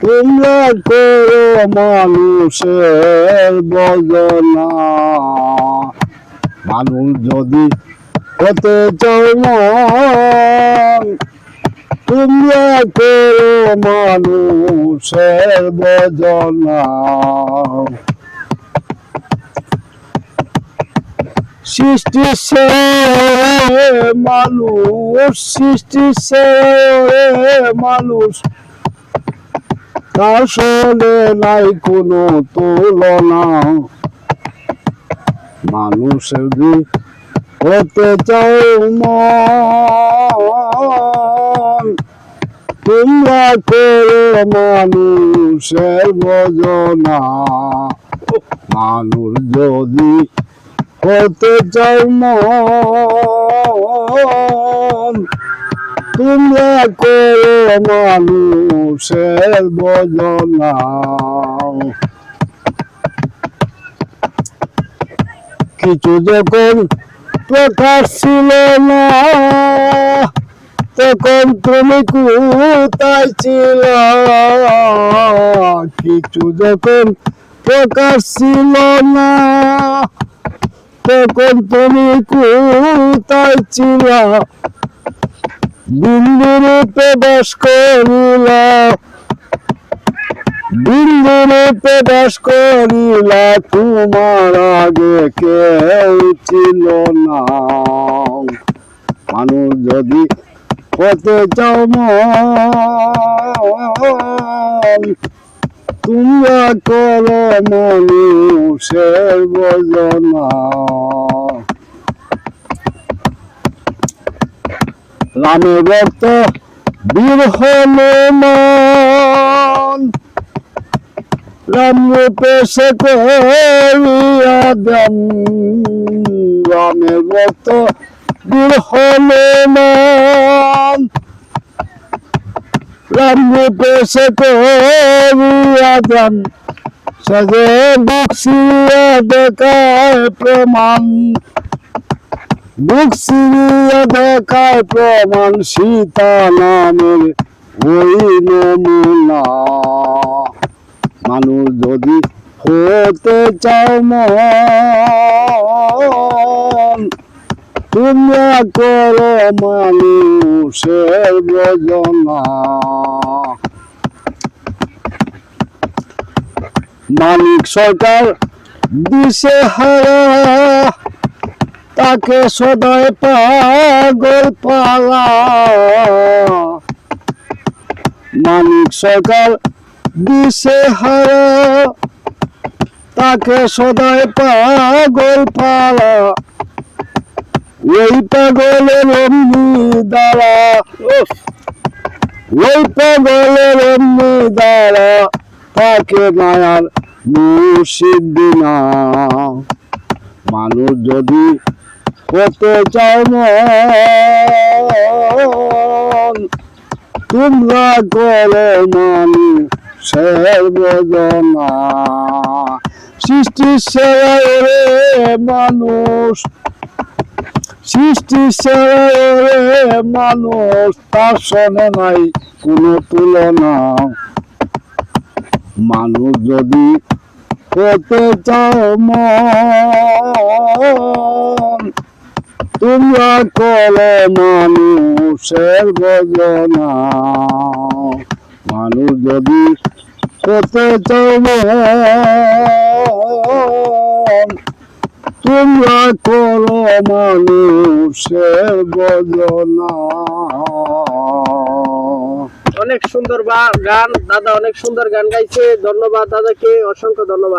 তোমরা করো মানুষের বদনা। মানুষ যদি হতে চাও তোমরা করো মানুষের বদনা। সৃষ্টি সে মানুষ সৃষ্টি সে মানুষ আসলে নাই কোনো তুলনা। মানুষের যে হতে চাও মন, তোমরা করো মানুষের ভজনা। মানুষ যদি চাও মন তোমরা করো মানুষের ভজনা কিছু যখন প্রকাশ ছিল না, তখন তুমি কোথায় ছিল? কিছু যখন প্রকাশ ছিল না তখন তুমি কোথায় ছিল? বিন্দুরূপে বাস করিলা। বিন্দুরূপে বাস করিলা, তোমার আগে কেউ ছিল না। মানুষ যদি হতে চাও মন তোমরা করো মানুষের বজনা রামের ভক্ত বীর হনুমান রাম সে করিয়া দেন। রামের ভক্ত বীর হনুমান রূপে সে করিয়া দেন সজে বক্সিয়া প্রমাণ। বুক দেখায় প্রমাণ, সীতা নামের ওই নমুনা। মানুষ যদি হতে চাও তোমরা করো মানুষের বজনা মানিক সরকার দিশে হারা, তাকে সদায় পাগল পালা। মানিক সরকার দিশে হারা, তাকে সদায় পাগল পালা। ওই পাগলের অমনি দ্বারা। ওই পাগলের অমনি দাঁড়া তাকে মায়ার মুর্শিদিনা মানুষ যদি হতে চাও মন তোমরা করে মানুষের বেদনা। সৃষ্টি সেরে মানুষ সৃষ্টি মানুষ তার সনে নাই, কোনো তুলনা। মানুষ যদি হতে চাও মন, তোমরা করে মানুষের বজনা মানুষ যদি হতে চাও তোমরা কর মানুষের বজনা অনেক সুন্দর বা- গান। দাদা অনেক সুন্দর গান গাইছে। ধন্যবাদ দাদাকে। অসংখ্য ধন্যবাদ।